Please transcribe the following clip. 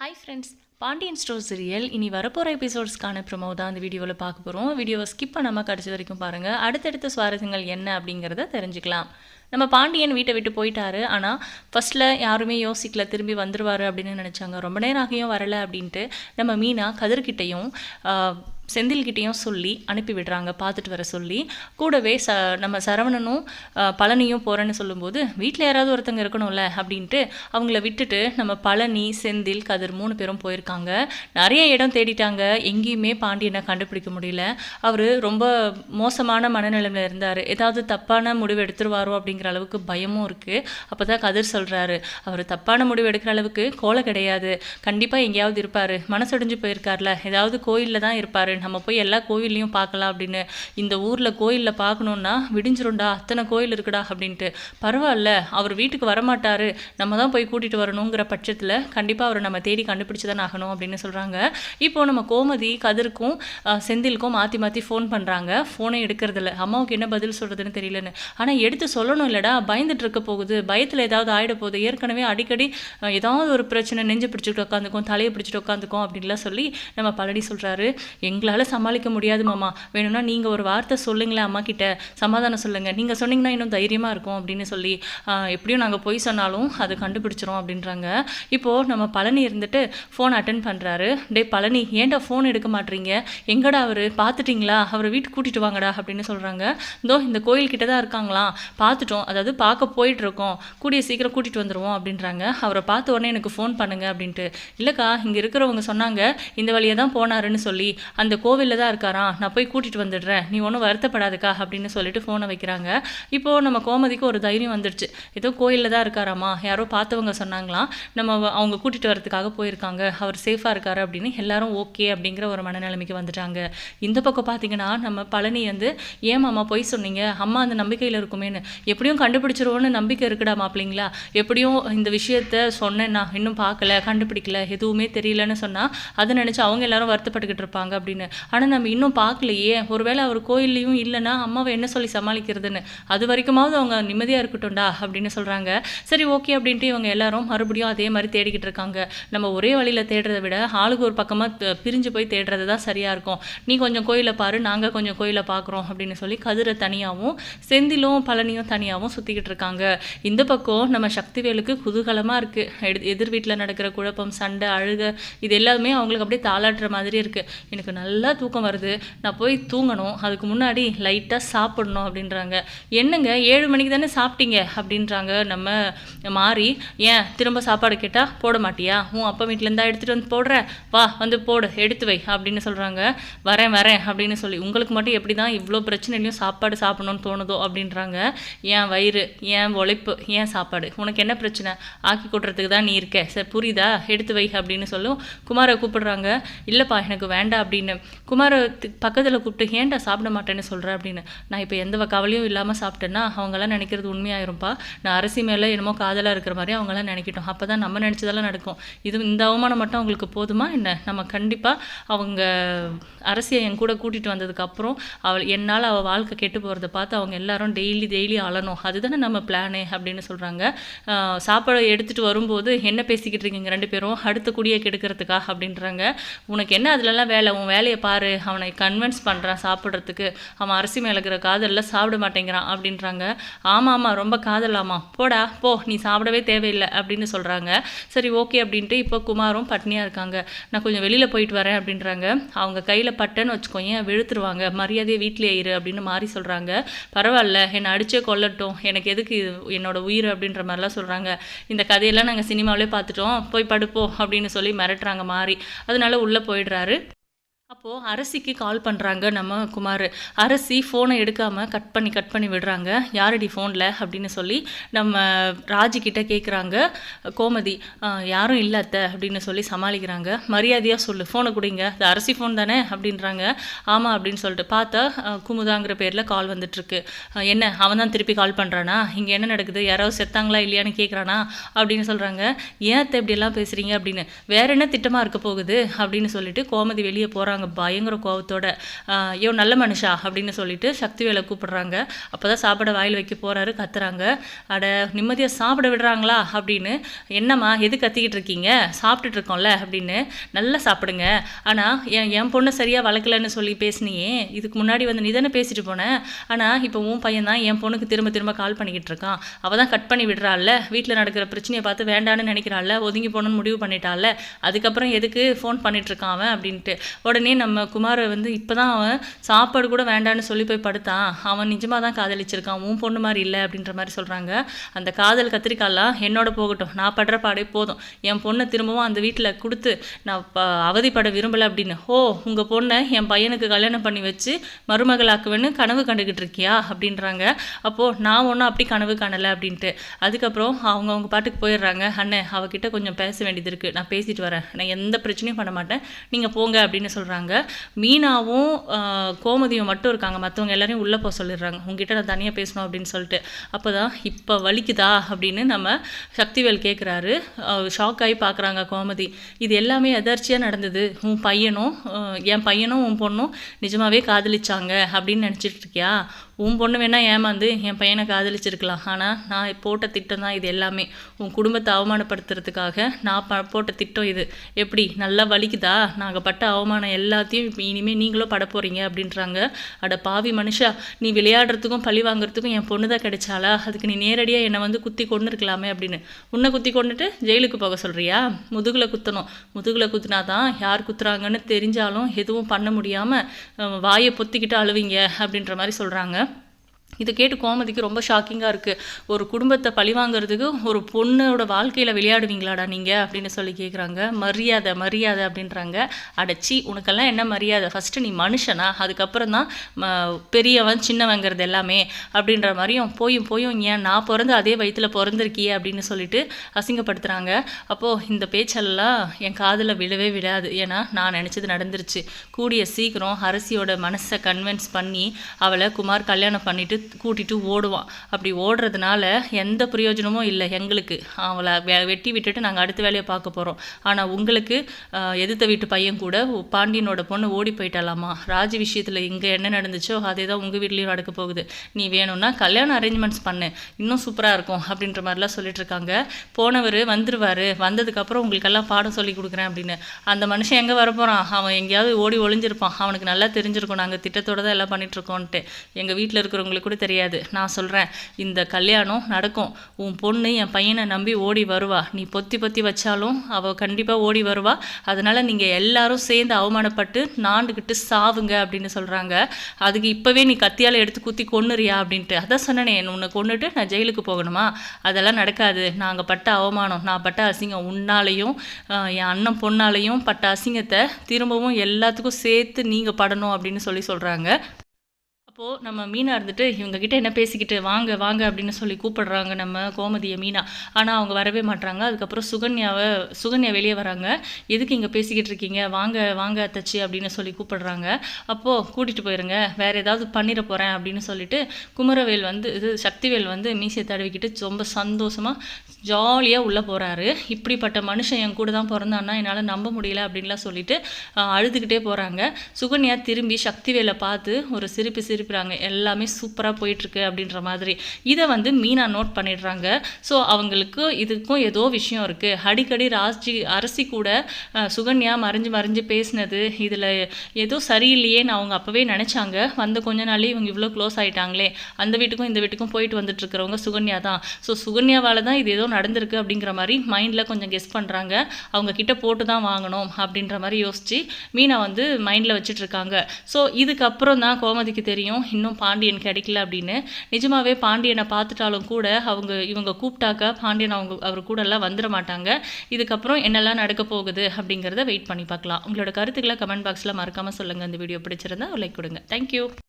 Hi friends Pandian store real இனி வரப்போகிற எபிசோட்ஸ்க்கான promo தான் அந்த வீடியோவில் பார்க்க போகிறோம் வீடியோவை ஸ்கிப் பண்ணாமல் கடைசி வரைக்கும் பாருங்கள் அடுத்தடுத்த சுவாரஸ்யங்கள் என்ன அப்படிங்கிறத தெரிஞ்சுக்கலாம். நம்ம பாண்டியன் வீட்டை விட்டு போயிட்டாரு. ஆனால் ஃபஸ்ட்டில் யாருமே யோசிக்கல திரும்பி வந்துடுவார் அப்படின்னு நினச்சாங்க. ரொம்ப நேரம் ஆகியும் வரலை அப்படின்ட்டு நம்ம மீனா கதிர்கிட்டையும் செந்தில்கிட்டையும் சொல்லி அனுப்பி விடுறாங்க பார்த்துட்டு வர சொல்லி. கூடவே ச நம்ம சரவணனும் பழனியும் போகிறேன்னு சொல்லும்போது வீட்டில் யாராவது ஒருத்தங்க இருக்கணும்ல அப்படின்ட்டு அவங்கள விட்டுட்டு நம்ம பழனி செந்தில் கதிர் மூணு பேரும் போயிருக்காங்க. நிறைய இடம் தேடிட்டாங்க. எங்கேயுமே பாண்டியனை கண்டுபிடிக்க முடியல. அவர் ரொம்ப மோசமான மனநிலைமையில் இருந்தார். ஏதாவது தப்பான முடிவு எடுத்துருவாரோ அப்படிங்கிற அளவுக்கு பயமும் இருக்குது அப்போ தான் கதிர் சொல்கிறாரு அவர் தப்பான முடிவு எடுக்கிற அளவுக்கு கோலை கிடையாது. கண்டிப்பாக எங்கேயாவது இருப்பார். மனசடைஞ்சு போயிருக்கார்ல. ஏதாவது கோயிலில் தான் இருப்பார் நம்ம போய் எல்லா கோயில்லையும் பார்க்கலாம் அப்படின்னு. இந்த ஊரில் கோயிலில் பார்க்கணுன்னா விடிஞ்சிரும்டா அத்தனை கோயில் இருக்குடா அப்படின்ட்டு. பரவாயில்ல அவர் வீட்டுக்கு வரமாட்டார் நம்ம தான் போய் கூட்டிகிட்டு வரணுங்கிற பட்சத்தில் கண்டிப்பாக அவரை நம்ம தேடி கண்டுபிடிச்சு தான் ஆகணும் அப்படின்னு சொல்கிறாங்க இப்போ நம்ம கோமதி கதிர்க்கும் செந்திலுக்கும் மாற்றி மாற்றி ஃபோன் பண்ணுறாங்க ஃபோனை எடுக்கிறதில்ல. அம்மாவுக்கு என்ன பதில் சொல்கிறதுன்னு தெரியலன்னு. ஆனால் எடுத்து சொல்லணும் இல்லைடா பயந்துட்டு இருக்க போகுது. பயத்தில் ஏதாவது ஆகிட போகுது. ஏற்கனவே அடிக்கடி ஏதாவது ஒரு பிரச்சனை நெஞ்சு பிடிச்சிட்டு உட்காந்துக்கும் தலையை பிடிச்சிட்டு உட்காந்துக்கும் அப்படின்லாம் சொல்லி நம்ம பழனி சொல்கிறாரு எங்களால் சமாளிக்க முடியாது மாமா. வேணும்னா நீங்கள் ஒரு வார்த்தை சொல்லுங்களேன் அம்மா கிட்ட. சமாதானம் சொல்லுங்கள் நீங்கள் சொன்னீங்கன்னா இன்னும் தைரியமாக இருக்கும் அப்படின்னு சொல்லி எப்படியும் நாங்கள் பொய் சொன்னாலும் அது கண்டுபிடிச்சிரும் அப்படின்றாங்க. இப்போது நம்ம பழனி இருந்துட்டு ஃபோன் அட்டன் பண்ணுறாரு டே பழனி ஏன்டா ஃபோன் எடுக்க மாட்டீங்க? எங்கடா அவர்? பார்த்துட்டிங்களா அவரை வீட்டுக்கு கூட்டிகிட்டு வாங்கடா அப்படின்னு சொல்கிறாங்க இதோ இந்த கோயில்கிட்ட தான் இருக்காங்களாம். பார்த்துட்டோம் அதாவது பார்க்க போயிட்டுருக்கோம் கூடிய சீக்கிரம் கூட்டிகிட்டு வந்துடுவோம் அப்படின்றாங்க. அவரை பார்த்த உடனே எனக்கு ஃபோன் பண்ணுங்க அப்படின்ட்டு. இல்லைக்கா இங்கே இருக்கிறவங்க சொன்னாங்க இந்த வழியாக தான் போனாருன்னு சொல்லி அந்த கோவிலில் தான் இருக்காராம் நான் போய் கூட்டிகிட்டு வந்துடுறேன். நீ ஒன்றும் வருத்தப்படாதுக்கா அப்படின்னு சொல்லிட்டு ஃபோனை வைக்கிறாங்க. இப்போது நம்ம கோமதிக்கு ஒரு தைரியம் வந்துடுச்சு ஏதோ கோயிலில் தான் இருக்காராமா? யாரோ பார்த்தவங்க சொன்னாங்களாம் நம்ம வ- அவங்க கூட்டிகிட்டு வரதுக்காக போயிருக்காங்க. அவர் சேஃபாக இருக்காரு அப்படின்னு எல்லாரும் ஓகே அப்படிங்கிற ஒரு மனநிலைமைக்கு வந்துட்டாங்க. இந்த பக்கம் பார்த்தீங்கன்னா நம்ம பழனி வந்து ஏன் மாமா பொய் சொன்னீங்க? அம்மா அந்த நம்பிக்கையில் இருக்குமேன்னு. எப்படியும் கண்டுபிடிச்சிருவோன்னு நம்பிக்கை இருக்குடா மாப்பிள்ளைங்களா? எப்படியும் இந்த விஷயத்த சொன்னேன்னா நான். இன்னும் பார்க்கல கண்டுபிடிக்கல எதுவுமே தெரியலன்னு சொன்னால் அதை நினச்சி அவங்க எல்லாரும் வருத்தப்பட்டுக்கிட்டு இருப்பாங்க அப்படின்னு. ஆனால் நம்ம இன்னும் பார்க்கலையே. ஒருவேளை அவர் கோயில்லையும் இல்லைன்னா அம்மாவை என்ன சொல்லி சமாளிக்கிறதுன்னு? அது வரைக்குமாவது அவங்க நிம்மதியாக இருக்கட்டும்டா அப்படின்னு சொல்கிறாங்க சரி ஓகே அப்படின்ட்டு இவங்க எல்லாரும் மறுபடியும் அதே மாதிரி தேடிக்கிட்டு இருக்காங்க. நம்ம ஒரே வழியில் தேடுறதை விட ஆளுக்கு ஒரு பக்கமாக பிரிஞ்சு போய் தேடுறது தான் சரியாக இருக்கும். நீ கொஞ்சம் கோயிலை பாரு நாங்கள் கொஞ்சம் கோயிலை பார்க்குறோம் அப்படின்னு சொல்லி கதிரை தனியாகவும் செந்திலும் பழனியும் தனியாகவும் சுற்றிக்கிட்டு இருக்காங்க. இந்த பக்கம் நம்ம சக்திவேலுக்கு குதூகலமாக இருக்குது எதிர் வீட்டில் நடக்கிற குழப்பம் சண்டை அழுக இது எல்லாமே அவங்களுக்கு அப்படியே தாளாட்டுற மாதிரி இருக்குது எனக்கு நல்ல நல்லா தூக்கம் வருது. நான் போய் தூங்கணும். அதுக்கு முன்னாடி லைட்டாக சாப்பிடணும் அப்படின்றாங்க. என்னங்க ஏழு மணிக்கு தானே சாப்பிட்டீங்க? அப்படின்றாங்க நம்ம மாறி. ஏன் திரும்ப சாப்பாடு கேட்டால் போட மாட்டியா? உன் அப்பா வீட்டிலேருந்தா எடுத்துகிட்டு வந்து போடுற? வா வந்து போடு எடுத்து வை அப்படின்னு சொல்கிறாங்க வரேன் வரேன் அப்படின்னு சொல்லி. உங்களுக்கு மட்டும் எப்படி தான் இவ்வளோ பிரச்சனையிலையும் சாப்பாடு சாப்பிடணும்னு தோணுதோ அப்படின்றாங்க. ஏன் வயிறு ஏன் உழைப்பு ஏன் சாப்பாடு? உனக்கு என்ன பிரச்சனை? ஆக்கி கூட்டுறதுக்கு தான் நீ இருக்க. சரி புரியுதா? எடுத்து வை அப்படின்னு சொல்லும். குமாரை கூப்பிடுறாங்க. இல்லைப்பா எனக்கு வேண்டாம் அப்படின்னு குமாரை பக்கத்தில் கூப்பிட்டு ஏன்டா சாப்பிட மாட்டேன்னு சொல்கிறேன் அப்படின்னு. நான் இப்போ எந்த கவலையும் இல்லாமல் சாப்பிட்டேன்னா அவங்களாம் நினைக்கிறது உண்மையாயிரும்ப்பா நான் அரிசி மேலே என்னமோ காதலாக இருக்கிற மாதிரி அவங்களாம் நினைக்கட்டும். அப்போ தான் நம்ம நினச்சதெல்லாம் நடக்கும். இது இந்த அவமானம் மட்டும் அவங்களுக்கு போதுமா என்ன? நம்ம கண்டிப்பாக அவங்க அரசியை என் கூட கூட்டிகிட்டு வந்ததுக்கப்புறம் அவள் என்னால் அவள் வாழ்க்கை கெட்டு போகிறத பார்த்து அவங்க எல்லாரும் டெய்லி டெய்லி அழணும் அதுதானே நம்ம பிளானே அப்படின்னு சொல்கிறாங்க சாப்பாடு எடுத்துகிட்டு வரும்போது என்ன பேசிக்கிட்டு இருக்கீங்க ரெண்டு பேரும்? அடுத்த குடியை கெடுக்கிறதுக்கா? அப்படின்றாங்க. உனக்கு என்ன அதுலலாம் வேலை? உன் வேலையை பாரு அவனை கன்வின்ஸ் பண்ணுறான் சாப்பிட்றதுக்கு. அவன் அரிசி மேலக்கிற இருக்கிற காதலில் சாப்பிட மாட்டேங்கிறான் அப்படின்றாங்க. ஆமாம் ஆமாம் ரொம்ப காதலாமா போடா போ நீ சாப்பிடவே தேவையில்லை அப்படின்னு சொல்கிறாங்க சரி ஓகே அப்படின்ட்டு இப்போ குமாரும் பட்னியாக இருக்காங்க. நான் கொஞ்சம் வெளியில் போயிட்டு வரேன் அப்படின்றாங்க. அவங்க கையில் பட்டேன்னு வச்சுக்கோங்க வெளுத்துருவாங்க. மரியாதையை வீட்டிலே இரு அப்படின்னு மாறி சொல்கிறாங்க பரவாயில்ல என்னை அடிச்சே கொல்லட்டும். எனக்கு எதுக்கு இது என்னோட உயிர் அப்படின்ற மாதிரிலாம் சொல்கிறாங்க இந்த கதையெல்லாம் நாங்கள் சினிமாவிலே பார்த்துட்டோம். போய் படுப்போம் அப்படின்னு சொல்லி மிரட்டுறாங்க மாறி. அதனால உள்ளே போயிடுறாரு. அப்போது அரசிக்கு கால் பண்ணுறாங்க நம்ம குமார். அரசி ஃபோனை எடுக்காமல் கட் பண்ணி கட் பண்ணி விடுறாங்க. யாரடி ஃபோனில் அப்படின்னு சொல்லி நம்ம ராஜிக்கிட்ட கேட்குறாங்க கோமதி யாரும் இல்லை அத்தை அப்படின்னு சொல்லி சமாளிக்கிறாங்க. மரியாதையாக சொல்லு ஃபோனை கொடுங்க. இது அரசி ஃபோன் தானே? அப்படின்றாங்க. ஆமாம் அப்படின்னு சொல்லிட்டு பார்த்தா குமுதாங்கிற பேரில் கால் வந்துட்டுருக்கு. என்ன அவன் தான் திருப்பி கால் பண்ணுறானா இங்கே என்ன நடக்குது? யாராவது செத்தாங்களா இல்லையான்னு கேட்குறானா அப்படின்னு சொல்கிறாங்க ஏன் அத்தை இப்படியெல்லாம் பேசுகிறீங்க அப்படின்னு. வேற என்ன திட்டமாக இருக்க போகுது? அப்படின்னு சொல்லிட்டு கோமதி வெளியே போகிறாங்க கூப்பிட்றாங்க பயங்கர கோபத்தோட ஐயோ நல்ல மனுஷா? அப்படின்னு சொல்லிட்டு சக்திவேலை கூப்பிட்றாங்க. அப்போ தான் சாப்பிட வாயில் வைக்க போகிறாரு கத்துறாங்க. அட நிம்மதியாக சாப்பிட விடுறாங்களா? அப்படின்னு என்னம்மா எது கத்திக்கிட்டு இருக்கீங்க? சாப்பிட்டுட்டு இருக்கோம்ல அப்படின்னு நல்லா சாப்பிடுங்க. ஆனால் என் என் பொண்ணை சரியாக வளர்க்கலன்னு சொல்லி பேசுனியே. இதுக்கு முன்னாடி வந்து நீ தானே பேசிட்டு போனேன் ஆனால் இப்போ உன் பையன் தான் என் பொண்ணுக்கு திரும்ப திரும்ப கால் பண்ணிக்கிட்டு இருக்கான். அவள் தான் கட் பண்ணி விடுறாள்ல. வீட்டில் நடக்கிற பிரச்சனையை பார்த்து வேண்டான்னு நினைக்கிறாள்ல. ஒதுங்கி போகணும்னு முடிவு பண்ணிட்டாள்ல. அதுக்கப்புறம் எதுக்கு ஃபோன் பண்ணிட்டு இருக்கான் அவன்? அப்படின்ட்டு. உடனே நம்ம குமாரை வந்து இப்போ தான் அவன் சாப்பாடு கூட வேண்டான்னு சொல்லி போய் படுத்தான் அவன் நிஜமாக தான் காதலிச்சிருக்கான். உன் பொண்ணு மாதிரி இல்லை அப்படின்ற மாதிரி சொல்கிறாங்க அந்த காதல் கத்திரிக்காலாம் என்னோட போகட்டும். நான் படுற பாடே போதும். என் பொண்ணை திரும்பவும் அந்த வீட்டில் கொடுத்து நான் ப அவதிப்பட விரும்பலை அப்படின்னு. ஓ உங்கள் பொண்ணை என் பையனுக்கு கல்யாணம் பண்ணி வச்சு மருமகளாக்குவேன்னு கனவு கண்டுக்கிட்டு இருக்கியா? அப்படின்றாங்க. அப்போது நான் ஒன்றும் அப்படி கனவு காணலை அப்படின்ட்டு. அதுக்கப்புறம் அவங்க அவங்க பாட்டுக்கு போயிடுறாங்க. அண்ணே அவகிட்ட கொஞ்சம் பேச வேண்டியது இருக்குது நான் பேசிட்டு வரேன். நான் எந்த பிரச்சனையும் பண்ண மாட்டேன். நீங்கள் போங்க அப்படின்னு சொல்கிறாங்க மீனாவும் கோமதியும் மட்டும் இருக்காங்க. மற்றவங்க எல்லாரையும் உள்ளே போக சொல்லிடுறாங்க. உங்ககிட்ட நான் தனியாக பேசணும் அப்படின்னு சொல்லிட்டு. அப்போ தான் இப்போ வலிக்குதா? அப்படின்னு நம்ம சக்திவேல் கேட்குறாரு ஷாக் ஆகி பார்க்குறாங்க கோமதி. இது எல்லாமே எதர்ச்சியாக நடந்தது. உன் பையனும் என் பையனும் உன் பொண்ணும் நிஜமாகவே காதலிச்சாங்க அப்படின்னு நினச்சிட்டு இருக்கியா? உன் பொண்ணு வேணால் ஏமாந்து என் பையனை காதலிச்சிருக்கலாம். ஆனால் நான் போட்ட திட்டம் தான் இது எல்லாமே. உன் குடும்பத்தை அவமானப்படுத்துறதுக்காக நான் ப போட்ட திட்டம் இது. எப்படி? நல்லா வலிக்குதா? நாங்கள் பட்ட அவமானம் எல்லாத்தையும் இனிமேல் நீங்களும் பட போகிறீங்க அப்படின்றாங்க. அட பாவி மனுஷா நீ விளையாடுறதுக்கும் பழி வாங்குறதுக்கும் என் பொண்ணு தான் கிடைச்சாளா? அதுக்கு நீ நேரடியாக என்னை வந்து குத்தி கொண்டு இருக்கலாமே அப்படின்னு. உன்னை குத்தி கொண்டுட்டு ஜெயிலுக்கு போக சொல்கிறியா முதுகில் குத்தணும். முதுகில் குத்துனா தான் யார் குத்துறாங்கன்னு தெரிஞ்சாலும் எதுவும் பண்ண முடியாமல் வாயை பொத்திக்கிட்டு அழுவீங்க அப்படின்ற மாதிரி சொல்கிறாங்க இதை கேட்டு கோமதிக்கு ரொம்ப ஷாக்கிங்காக இருக்குது ஒரு குடும்பத்தை பழிவாங்கிறதுக்கு ஒரு பொண்ணோட வாழ்க்கையில் விளையாடுவீங்களாடா நீங்கள் அப்படின்னு சொல்லி கேட்குறாங்க மரியாதை மரியாதை அப்படின்றாங்க. அடைச்சி உனக்கெல்லாம் என்ன மரியாதை? ஃபஸ்ட்டு நீ மனுஷனா? அதுக்கப்புறம் தான் ம, பெரியவன் சின்னவங்கிறது எல்லாமே. அப்படின்ற மாதிரியும் போயும் போயும் ஏன் நான் பிறந்து அதே வயிற்றில் பிறந்திருக்கியே அப்படின்னு சொல்லிட்டு அசிங்கப்படுத்துகிறாங்க அப்போது இந்த பேச்செல்லாம் என் காதில் விழவே விழாது. ஏன்னா நான் நினச்சது நடந்துருச்சு. கூடிய சீக்கிரம் அரசியோட மனசை கன்வின்ஸ் பண்ணி அவளை குமார் கல்யாணம் பண்ணிவிட்டு கூட்டிட்டு ஓடுவான். அப்படி ஓடுறதுனால எந்த பிரயோஜனமும் இல்லை எங்களுக்கு. அவளை வெ- வெட்டி விட்டுட்டு நாங்கள் அடுத்த வேலையை பார்க்க போகிறோம் ஆனால் உங்களுக்கு எதிர்த்த வீட்டு பையன் கூட பாண்டியனோட பொண்ணு ஓடி போயிட்டாலாமா ராஜ் விஷயத்தில் இங்கே என்ன நடந்துச்சோ அதே தான் உங்கள் வீட்லேயும் நடக்க போகுது. நீ வேணும்னா கல்யாணம் அரேஞ்ச்மெண்ட்ஸ் பண்ணு. இன்னும் சூப்பராக இருக்கும் அப்படின்ற மாதிரிலாம் சொல்லிட்டு இருக்காங்க. போனவர் வந்துடுவார் வந்ததுக்கப்புறம் உங்களுக்கெல்லாம் பாடம் சொல்லி கொடுக்குறேன் அப்படின்னு. அந்த மனுஷன் எங்கே வரப்போகிறான் அவன் எங்கேயாவது ஓடி ஒளிஞ்சிருப்பான். அவனுக்கு நல்லா தெரிஞ்சிருக்கும். நாங்கள் திட்டத்தோட தான் எல்லாம் பண்ணிகிட்ருக்கோன்ட்டு எங்கள் வீட்டில் இருக்கிறவங்களுக்கு கூட தெரியாது. நான் சொல்கிறேன் இந்த கல்யாணம் நடக்கும். உன் பொண்ணு என் பையனை நம்பி ஓடி வருவா. நீ பொத்தி பொத்தி வச்சாலும் அவள் கண்டிப்பாக ஓடி வருவா. அதனால் நீங்கள் எல்லாரும் சேர்ந்து அவமானப்பட்டு நாண்டுக்கிட்டு சாவுங்க அப்படின்னு சொல்கிறாங்க அதுக்கு இப்போவே நீ கத்தியால் எடுத்து குத்தி கொன்னுறியா அப்படின்ட்டு. அதான் சொன்னனே உன்னை கொண்டுட்டு நான் ஜெயிலுக்கு போகணுமா? அதெல்லாம் நடக்காது. நாங்கள் பட்ட அவமானம் நான் பட்ட அசிங்கம் உன்னாலையும் என் அண்ணன் பொண்ணாலையும் பட்ட அசிங்கத்தை திரும்பவும் எல்லாத்துக்கும் சேர்த்து நீங்கள் படணும் அப்படின்னு சொல்லி சொல்கிறாங்க அப்போது நம்ம மீனா இருந்துட்டு இவங்ககிட்ட என்ன பேசிக்கிட்டு வாங்க வாங்க அப்படின்னு சொல்லி கூப்பிடுறாங்க நம்ம கோமதியை மீனா. ஆனால் அவங்க வரவே மாட்றாங்க. அதுக்கப்புறம் சுகன்யாவை சுகன்யா வெளியே வராங்க. எதுக்கு இங்கே பேசிக்கிட்டு இருக்கீங்க? வாங்க வாங்க தச்சு அப்படின்னு சொல்லி கூப்பிடுறாங்க. அப்போது கூட்டிகிட்டு போயிருங்க. வேறு ஏதாவது பண்ணிட போகிறேன் அப்படின்னு சொல்லிட்டு குமரவேல் வந்து இது சக்திவேல் வந்து மீசையை தடவிக்கிட்டு ரொம்ப சந்தோஷமாக ஜாலியாக உள்ளே போகிறாரு இப்படிப்பட்ட மனுஷன் என் கூட தான் பிறந்தான்னா என்னால் நம்ப முடியல அப்படின்லாம் சொல்லிட்டு அழுதுகிட்டே போகிறாங்க சுகன்யா திரும்பி சக்திவேலை பார்த்து ஒரு சிரிப்பு சிரிப்பு சிரிப்புறாங்க எல்லாமே சூப்பராக போயிட்டுருக்கு அப்படின்ற மாதிரி. இதை வந்து மீனா நோட் பண்ணிடுறாங்க. ஸோ அவங்களுக்கு இதுக்கும் ஏதோ விஷயம் இருக்குது அடிக்கடி ராஜி அரசி கூட சுகன்யா மறைஞ்சு மறைஞ்சு பேசினது. இதில் ஏதோ சரியில்லையேன்னு அவங்க அப்போவே நினச்சாங்க. வந்த கொஞ்ச நாளே இவங்க இவ்வளோ க்ளோஸ் ஆகிட்டாங்களே அந்த வீட்டுக்கும் இந்த வீட்டுக்கும் போயிட்டு வந்துட்டுருக்கிறவங்க சுகன்யா தான். ஸோ சுகன்யாவால் தான் இது ஏதோ நடந்திருக்கு அப்படிங்கிற மாதிரி மைண்டில் கொஞ்சம் கெஸ் பண்ணுறாங்க அவங்க கிட்ட போட்டு தான் வாங்கணும் அப்படின்ற மாதிரி யோசிச்சு மீனா வந்து மைண்டில் வச்சுட்டு இருக்காங்க. ஸோ இதுக்கப்புறம் தான் கோமதிக்கு தெரியும். இன்னும் பாண்டியன் கிடைக்கல அப்படின்னு. நிஜமாவே பாண்டியனை பார்த்துட்டாலும் கூட அவங்க இவங்க கூப்பிட்டாக்க பாண்டியன் அவங்க அவர் கூட எல்லாம் வந்துட மாட்டாங்க. இதுக்கப்புறம் என்னெல்லாம் நடக்க போகுது அப்படிங்கிறத வெயிட் பண்ணி பார்க்கலாம். உங்களோட கருத்துக்களை கமெண்ட் பாக்ஸில் மறக்காமல் சொல்லுங்கள் இந்த வீடியோ பிடிச்சிருந்தா லைக் கொடுங்க. தேங்க்யூ